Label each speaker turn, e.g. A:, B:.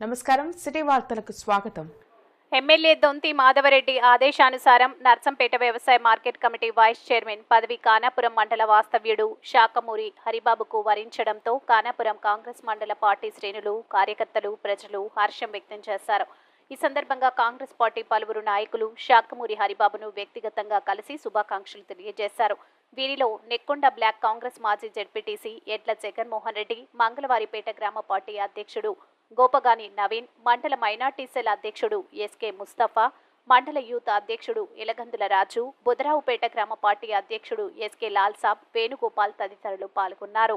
A: నమస్కారం. సిటీ వార్తలకు స్వాగతం.
B: ఎమ్మెల్యే దొంతి మాధవరెడ్డి ఆదేశానుసారం నర్సంపేట వ్యవసాయ మార్కెట్ కమిటీ వైస్ చైర్మన్ పదవి కానాపురం మండల వాస్తవ్యుడు శాకమూరి హరిబాబుకు వరించడంతో కానాపురం కాంగ్రెస్ మండల పార్టీ శ్రేణులు కార్యకర్తలు ప్రజలు హర్షం వ్యక్తం చేశారు. ఈ సందర్భంగా కాంగ్రెస్ పార్టీ పలువురు నాయకులు శాకమూరి హరిబాబును వ్యక్తిగతంగా కలిసి శుభాకాంక్షలు తెలియజేశారు. వీరిలో నెక్కొండ బ్లాక్ కాంగ్రెస్ మాజీ జెడ్పీటీసీ ఎడ్ల జగన్మోహన్ రెడ్డి మంగళవారిపేట గ్రామ పార్టీ అధ్యక్షుడు గోపగాని నవీన్ మండల మైనార్టీ సెల్ అధ్యక్షుడు ఎస్కే ముస్తఫా మండల యూత్ అధ్యక్షుడు ఎలగందుల రాజు బుధరావుపేట గ్రామ పార్టీ అధ్యక్షుడు ఎస్కే లాల్ సాబ్ వేణుగోపాల్ తదితరులు పాల్గొన్నారు.